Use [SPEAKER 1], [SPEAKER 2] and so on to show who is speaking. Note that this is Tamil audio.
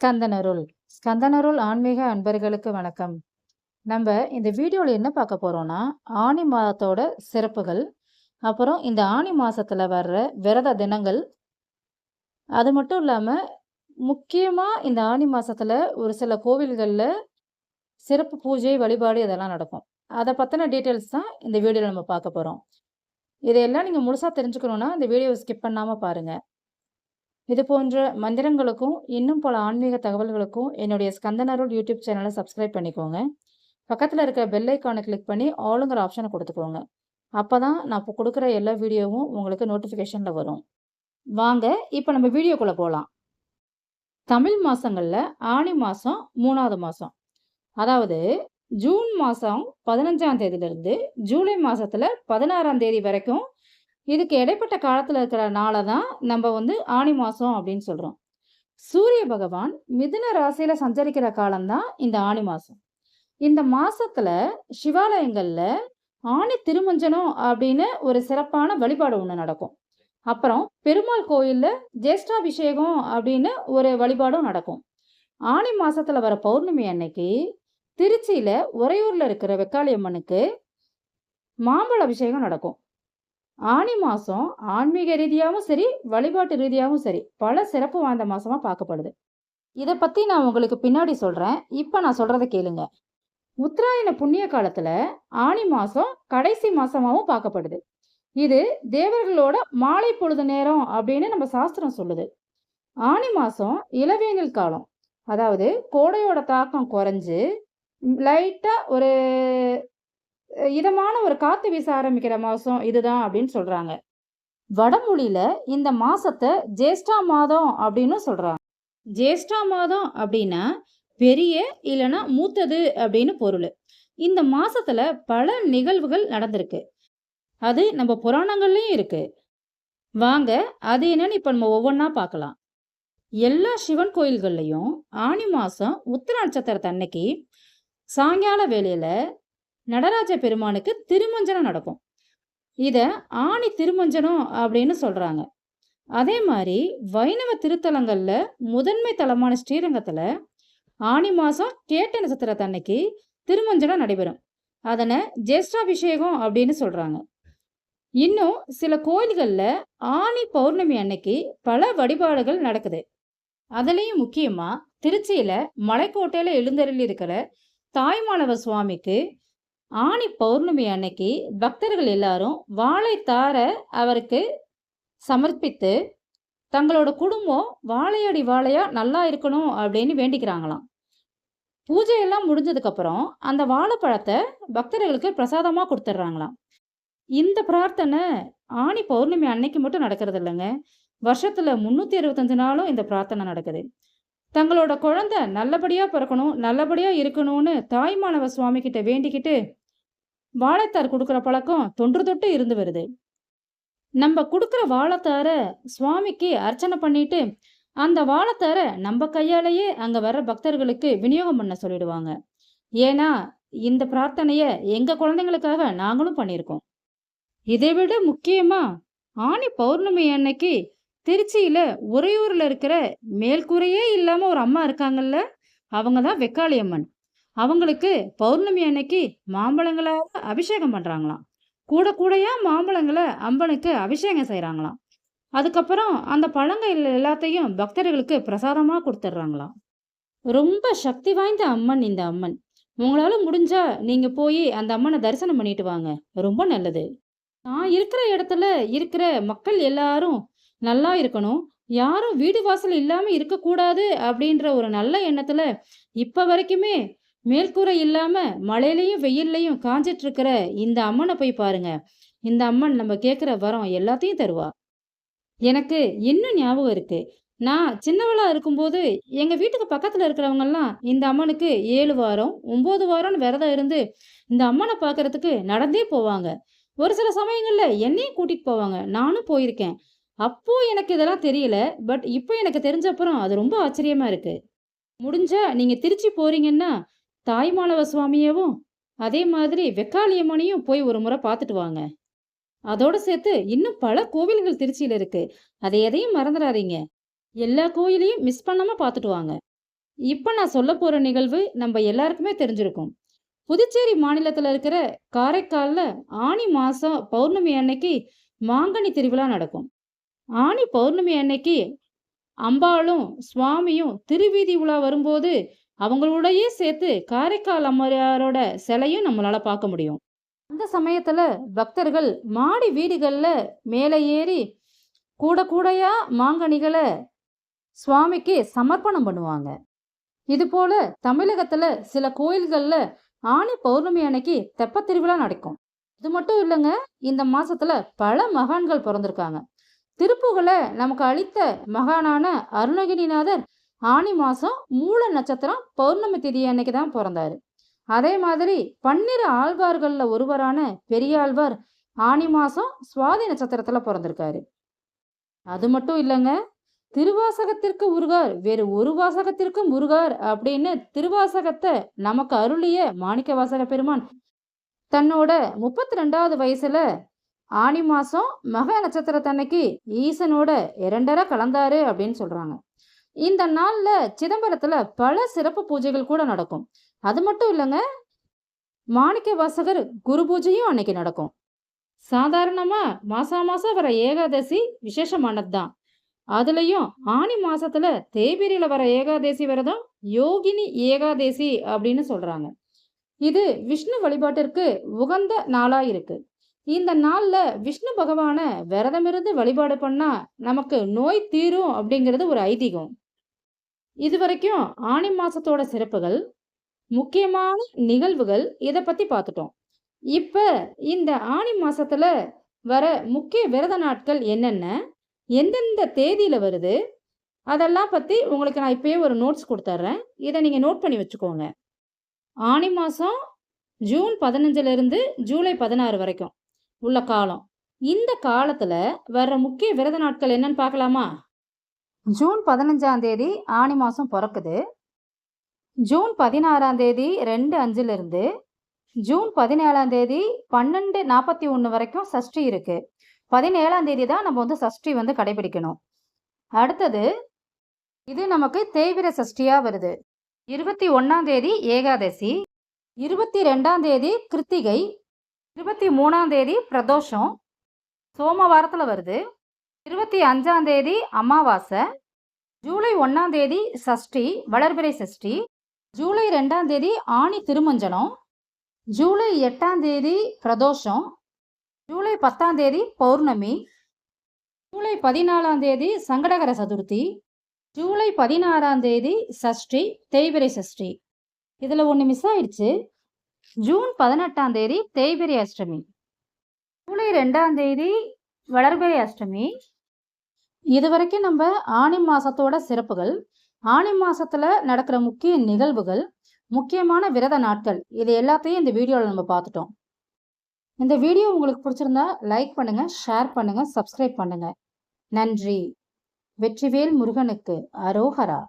[SPEAKER 1] ஸ்கந்தனருள். ஸ்கந்தனருள் ஆன்மீக அன்பர்களுக்கு வணக்கம். நம்ம இந்த வீடியோவில் என்ன பார்க்க போகிறோம்னா ஆனி மாதத்தோட சிறப்புகள் அப்புறம் இந்த ஆனி மாதத்தில் வர்ற விரத தினங்கள். அது மட்டும் இல்லாமல் முக்கியமாக இந்த ஆனி மாதத்தில் ஒரு சில கோவில்களில் சிறப்பு பூஜை வழிபாடு இதெல்லாம் நடக்கும். அதை பற்றின டீட்டெயில்ஸ் தான் இந்த வீடியோவில் நம்ம பார்க்க போகிறோம் இதையெல்லாம் நீங்கள் முழுசாக தெரிஞ்சுக்கணுன்னா இந்த வீடியோவை ஸ்கிப் பண்ணாமல் பாருங்கள் இது போன்ற மந்திரங்களுக்கும் இன்னும் பல ஆன்மீக தகவல்களுக்கும் என்னுடைய ஸ்கந்தனருள் யூடியூப் சேனலை சப்ஸ்கிரைப் பண்ணிக்கோங்க. பக்கத்தில் இருக்க பெல்லைக்கானை கிளிக் பண்ணி ஆளுங்கிற ஆப்ஷனை கொடுத்துக்கோங்க. அப்போ தான் நான் இப்போ கொடுக்குற எல்லா வீடியோவும் உங்களுக்கு நோட்டிஃபிகேஷனில் வரும். வாங்க இப்போ நம்ம வீடியோக்குள்ளே போகலாம் தமிழ் மாதங்களில் ஆணி மாதம் மூணாவது மாதம் அதாவது ஜூன் மாதம் பதினஞ்சாம் தேதியிலிருந்து ஜூலை மாதத்தில் பதினாறாம் தேதி வரைக்கும் இதுக்கு இடைப்பட்ட காலத்தில் இருக்கிற நாளை தான் நம்ம வந்து ஆணி மாதம் அப்படின்னு சொல்கிறோம் சூரிய பகவான் மிதுன ராசியில் சஞ்சரிக்கிற காலம்தான் இந்த ஆணி மாதம் இந்த மாதத்தில் சிவாலயங்களில் ஆணி திருமஞ்சனம் அப்படின்னு ஒரு சிறப்பான வழிபாடு ஒன்று நடக்கும். அப்புறம் பெருமாள் கோயிலில் ஜேஷ்டாபிஷேகம் அப்படின்னு ஒரு வழிபாடும் நடக்கும். ஆணி மாதத்தில் வர பௌர்ணமி அன்னைக்கு திருச்சியில் உறையூரில் இருக்கிற வெக்காளியம்மனுக்கு மாம்பழ அபிஷேகம் நடக்கும். ஆனி மாதம் ஆன்மீக ரீதியாகவும் சரி வழிபாட்டு ரீதியாகவும் சரி பல சிறப்பு வாய்ந்த மாதமாக பார்க்கப்படுது. இதை பற்றி நான் உங்களுக்கு பின்னாடி சொல்கிறேன் இப்போ நான் சொல்கிறத கேளுங்க. உத்தராயண புண்ணிய காலத்தில் ஆனி மாதம் கடைசி மாதமாகவும் பார்க்கப்படுது. இது தேவர்களோட மாலை பொழுது நேரம் அப்படின்னு நம்ம சாஸ்திரம் சொல்லுது. ஆனி மாதம் இளவேனில் காலம். அதாவது கோடையோட தாக்கம் குறைஞ்சு லைட்டாக ஒரு இதமான ஒரு காத்து வீச ஆரம்பிக்கிற மாதம் இதுதான் அப்படின்னு சொல்கிறாங்க வடமொழியில் இந்த மாதத்தை ஜேஷ்டா மாதம் அப்படின்னு சொல்கிறாங்க ஜேஷ்டா மாதம் அப்படின்னா பெரிய இல்லைன்னா மூத்தது அப்படின்னு பொருள். இந்த மாதத்தில் பல நிகழ்வுகள் நடந்திருக்கு. அது நம்ம புராணங்கள்லையும் இருக்குது வாங்க அது என்னன்னு இப்போ நம்ம ஒவ்வொன்றா பார்க்கலாம். எல்லா சிவன் கோயில்கள்லையும் ஆனி மாதம் உத்திர நட்சத்திரத்தன்னைக்கு சாயங்கால வேலையில் நடராஜ பெருமானுக்கு திருமஞ்சனம் நடக்கும். இதை ஆணி திருமஞ்சனம் அப்படின்னு சொல்கிறாங்க அதே மாதிரி வைணவ திருத்தலங்களில் முதன்மை தலமான ஸ்ரீரங்கத்தில் ஆணி மாதம் கேட்ட நட்சத்திரத்தன்னைக்கு திருமஞ்சனம் நடைபெறும். அதனை ஜேஷ்டாபிஷேகம் அப்படின்னு சொல்கிறாங்க இன்னும் சில கோயில்களில் ஆணி பௌர்ணமி அன்னைக்கு பல வழிபாடுகள் நடக்குது. அதுலேயும் முக்கியமாக திருச்சியில் மலைக்கோட்டையில் எழுந்தருளி இருக்கிற தாய்மானவர் சுவாமிக்கு ஆணி பௌர்ணமி அன்னைக்கு பக்தர்கள் எல்லாரும் வாழைத்தார அவருக்கு சமர்ப்பித்து தங்களோட குடும்பம் வாழையடி வாழையா நல்லா இருக்கணும் அப்படின்னு வேண்டிக்கிறாங்களாம். பூஜையெல்லாம் முடிஞ்சதுக்கப்புறம் அந்த வாழைப்பழத்தை பக்தர்களுக்கு பிரசாதமாக கொடுத்துட்றாங்களாம். இந்த பிரார்த்தனை ஆணி பௌர்ணமி அன்னைக்கு மட்டும் நடக்கிறது இல்லைங்க. வருஷத்துல முந்நூற்றி அறுபத்தஞ்சு நாளும் இந்த பிரார்த்தனை நடக்குது. தங்களோட குழந்தை நல்லபடியாக பிறக்கணும் நல்லபடியாக இருக்கணும்னு தாய்மானவ சுவாமி கிட்ட வேண்டிக்கிட்டு வாழைத்தார் கொடுக்குற பழக்கம் தொன்று தொட்டு இருந்து வருது. நம்ம கொடுக்குற வாழைத்தார சுவாமிக்கு அர்ச்சனை பண்ணிட்டு அந்த வாழைத்தார நம்ம கையாலேயே அங்கே வர்ற பக்தர்களுக்கு விநியோகம் பண்ண சொல்லிடுவாங்க. ஏன்னா இந்த பிரார்த்தனையை எங்கள் குழந்தைங்களுக்காக நாங்களும் பண்ணியிருக்கோம். இதை விட முக்கியமா ஆணி பௌர்ணமி அன்னைக்கு திருச்சியில உறையூர்ல இருக்கிற மேல்கூரையே இல்லாம ஒரு அம்மா இருக்காங்கல்ல அவங்க தான் வெக்காளியம்மன். அவங்களுக்கு பௌர்ணமி அன்னைக்கு மாம்பழங்களாக அபிஷேகம் பண்ணுறாங்களாம் கூட கூடையா மாம்பழங்களை அம்பனுக்கு அபிஷேகம் செய்கிறாங்களாம் அதுக்கப்புறம் அந்த பழங்கள் எல்லாத்தையும் பக்தர்களுக்கு பிரசாதமாக கொடுத்துட்றாங்களாம். ரொம்ப சக்தி வாய்ந்த அம்மன் இந்த அம்மன். உங்களால் முடிஞ்சா நீங்கள் போய் அந்த அம்மனை தரிசனம் பண்ணிட்டு வாங்க. ரொம்ப நல்லது. நான் இருக்கிற இடத்துல இருக்கிற மக்கள் எல்லாரும் நல்லா இருக்கணும். யாரும் வீடு வாசல் இல்லாமல் இருக்கக்கூடாது அப்படின்ற ஒரு நல்ல எண்ணத்தில் இப்போ வரைக்குமே மேல்கூரை இல்லாம மழையிலையும் வெயில்லையும் காஞ்சிட்டு இருக்கிற இந்த அம்மனை போய் பாருங்க. இந்த அம்மன் நம்ம கேட்குற வரம் எல்லாத்தையும் தருவா. எனக்கு இன்னும் ஞாபகம் இருக்கு. நான் சின்னவளா இருக்கும்போது எங்க வீட்டுக்கு பக்கத்துல இருக்கிறவங்கெல்லாம் இந்த அம்மனுக்கு ஏழு வாரம் ஒன்பது வாரம்னு விரதம் இருந்து இந்த அம்மனை பார்க்கறதுக்கு நடந்தே போவாங்க. ஒரு சில சமயங்கள்ல என்னையும் கூட்டிட்டு போவாங்க. நானும் போயிருக்கேன். அப்போ எனக்கு இதெல்லாம் தெரியல. பட் இப்போ எனக்கு தெரிஞ்சப்புறம் அது ரொம்ப ஆச்சரியமா இருக்கு. முடிஞ்சா நீங்க திருச்சி போறீங்கன்னா தாய்மானவ சுவாமியவும் அதே மாதிரி வெக்காளியம்மனையும் போய் ஒரு முறை பார்த்துட்டு வாங்க அதோட சேர்த்து இன்னும் பல கோவில்கள் திருச்சியில் இருக்கு அதை எதையும் மறந்துடாதீங்க எல்லா கோயிலையும் மிஸ் பண்ணாம பார்த்துட்டு வாங்க இப்போ நான் சொல்ல போற நிகழ்வு நம்ம எல்லாருக்குமே தெரிஞ்சிருக்கும். புதுச்சேரி மாநிலத்தில் இருக்கிற காரைக்காலில் ஆனி மாதம் பௌர்ணமி அன்னைக்கு மாங்கனி திருவிழா நடக்கும். ஆனி பௌர்ணமி அன்னைக்கு அம்பாளும், சுவாமியும் திருவீதி உலா வரும்போது, அவங்களோடயே சேர்த்து காரைக்கால் அம்மையாரோட சிலையும் நம்மளால பார்க்க முடியும். அந்த சமயத்துல பக்தர்கள் மாடி வீடுகள்ல மேலே ஏறி கூட கூடையா மாங்கனிகளை சுவாமிக்கு சமர்ப்பணம் பண்ணுவாங்க. இதுபோல தமிழகத்துல சில கோயில்கள்ல ஆனி பௌர்ணமி அன்னைக்கு தெப்ப திருவிழா நடக்கும். இது மட்டும் இல்லைங்க இந்த மாசத்துல பல மகான்கள் பிறந்திருக்காங்க திருப்புகளை நமக்கு அளித்த மகானான அருணகிரிநாதர் ஆனி மாதம் மூல நட்சத்திரம் பௌர்ணமி திதி அன்னைக்கு தான் பிறந்தாரு அதே மாதிரி பன்னிரு ஆழ்வார்களில் ஒருவரான பெரியாழ்வார் ஆனி மாதம் சுவாதி நட்சத்திரத்தில் பிறந்திருக்காரு அது மட்டும் இல்லைங்க திருவாசகத்திற்கு உருகார் வேறு ஒரு வாசகத்திற்கும் உருகார் அப்படின்னு திருவாசகத்தை நமக்கு அருளிய மாணிக்க வாசக பெருமான் தன்னோட 32வது வயசுல ஆனி மாசம் மக நட்சத்திரத்தன்னைக்கு ஈசனோட இரண்டரை கலந்தாரு அப்படின்னு சொல்றாங்க. இந்த நாள்ல சிதம்பரத்துல பல சிறப்பு பூஜைகள் கூட நடக்கும். அது மட்டும் இல்லைங்க மாணிக்க வாசகர் குரு பூஜையும் அன்னைக்கு நடக்கும். சாதாரணமா மாசா மாசம் வர ஏகாதசி விசேஷமானது தான். அதுலயும் ஆனி மாசத்துல தேய்பிறையில வர ஏகாதசி விரதம் யோகினி ஏகாதசி அப்படின்னு சொல்றாங்க. இது விஷ்ணு வழிபாட்டிற்கு உகந்த நாளா இருக்கு. இந்த நாள்ல விஷ்ணு பகவான விரதமிருந்து வழிபாடு பண்ணா நமக்கு நோய் தீரும் அப்படிங்கிறது ஒரு ஐதீகம். இதுவரைக்கும் ஆனி மாசத்தோட சிறப்புகள், முக்கியமான நிகழ்வுகள் இதை பத்தி பார்த்துட்டோம். இப்ப இந்த ஆனி மாசத்துல வர முக்கிய விரத நாட்கள் என்னென்ன? எந்தெந்த தேதியில வருது? அதெல்லாம் பத்தி உங்களுக்கு நான் இப்பயே ஒரு நோட்ஸ் கொடுத்துட்றேன் இதை நீங்க நோட் பண்ணி வச்சுக்கோங்க. ஆனி மாசம் ஜூன் 15ல இருந்து ஜூலை 16 வரைக்கும் உள்ள காலம். இந்த காலத்துல வர்ற முக்கிய விரத நாட்கள் என்னன்னு பார்க்கலாமா? ஜூன் 15ஆம் தேதி ஆனி மாதம் பிறக்குது ஜூன் 16ஆம் தேதி 2:05ல இருந்து ஜூன் 17ஆம் தேதி 12:41 வரைக்கும் சஷ்டி இருக்கு. 17ஆம் தேதி தான் நம்ம வந்து சஷ்டி வந்து கடைபிடிக்கணும். அடுத்தது இது நமக்கு தேய்பிறை சஷ்டியாக வருது. 21ஆம் தேதி ஏகாதசி, 22ஆம் தேதி கிருத்திகை, 23ஆம் தேதி பிரதோஷம், சோமவாரத்தில் வருது. 25ஆம் தேதி அமாவாசை, ஜூலை ஒன்றாம் தேதி சஷ்டி, வளர்பிறை சஷ்டி, ஜூலை ரெண்டாம் தேதி ஆனி திருமஞ்சனம், ஜூலை எட்டாம் தேதி பிரதோஷம், ஜூலை 10ஆம் தேதி பௌர்ணமி, ஜூலை 14ஆம் தேதி சங்கடகர சதுர்த்தி, ஜூலை 16ஆம் தேதி சஷ்டி, தேய்பிறை சஷ்டி. இதில் ஒன்று மிஸ் ஆயிடுச்சு. ஜூன் 18ஆம் தேதி தேய்பிறை அஷ்டமி. ஜூலை ரெண்டாம் தேதி வளர்பிறை அஷ்டமி. இதுவரைக்கும் நம்ம ஆணி மாசத்தோட சிறப்புகள், ஆணி மாசத்துல நடக்கிற முக்கிய நிகழ்வுகள், முக்கியமான விரத நாட்கள் இது எல்லாத்தையும் இந்த வீடியோவில் நம்ம பார்த்துட்டோம். இந்த வீடியோ உங்களுக்கு பிடிச்சிருந்தா லைக் பண்ணுங்க, ஷேர் பண்ணுங்க, சப்ஸ்கிரைப் பண்ணுங்க. நன்றி. வெற்றிவேல் முருகனுக்கு அரோஹரா